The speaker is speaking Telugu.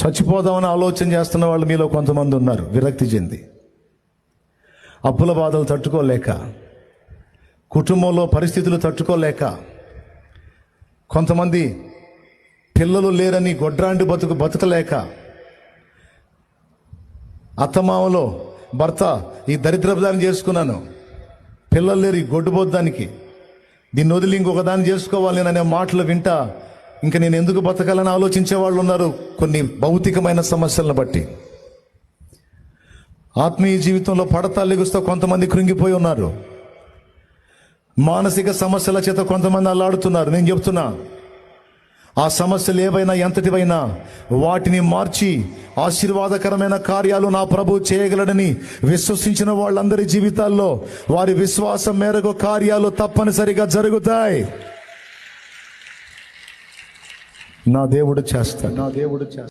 చచ్చిపోదామని ఆలోచన చేస్తున్న వాళ్ళు మీలో కొంతమంది ఉన్నారు. విరక్తి చెంది. అప్పుల బాధలు తట్టుకోలేక కుటుంబంలో పరిస్థితులు తట్టుకోలేక కొంతమంది పిల్లలు లేరని గొడ్రాండి బతుకు బతకలేక అత్తమామలో భర్త ఈ దరిద్రపదాన్ని చేసుకున్నాను. పిల్లలు లేరు ఈ గొడ్డుబోద్దానికి. దీన్ని వదిలి ఇంకొక దాన్ని చేసుకోవాలి అనే మాటలు వింటా ఇంకా నేను ఎందుకు బతకాలని ఆలోచించే వాళ్ళు ఉన్నారు? కొన్ని భౌతికమైన సమస్యలను బట్టి. ఆత్మీయ జీవితంలో పడతాలిగుస్తూ కొంతమంది కృంగిపోయి ఉన్నారు. మానసిక సమస్యల చేత కొంతమంది అల్లాడుతున్నారు. నేను చెప్తున్నా ఆ సమస్యలు ఏవైనా ఎంతటివైనా వాటిని మార్చి ఆశీర్వాదకరమైన కార్యాలు నా ప్రభు చేయగలడని విశ్వసించిన వాళ్ళందరి జీవితాల్లో వారి విశ్వాసం మేరకు కార్యాలు తప్పనిసరిగా జరుగుతాయి. నా దేవుడు చేస్తాడు. నా దేవుడు చేస్తాడు.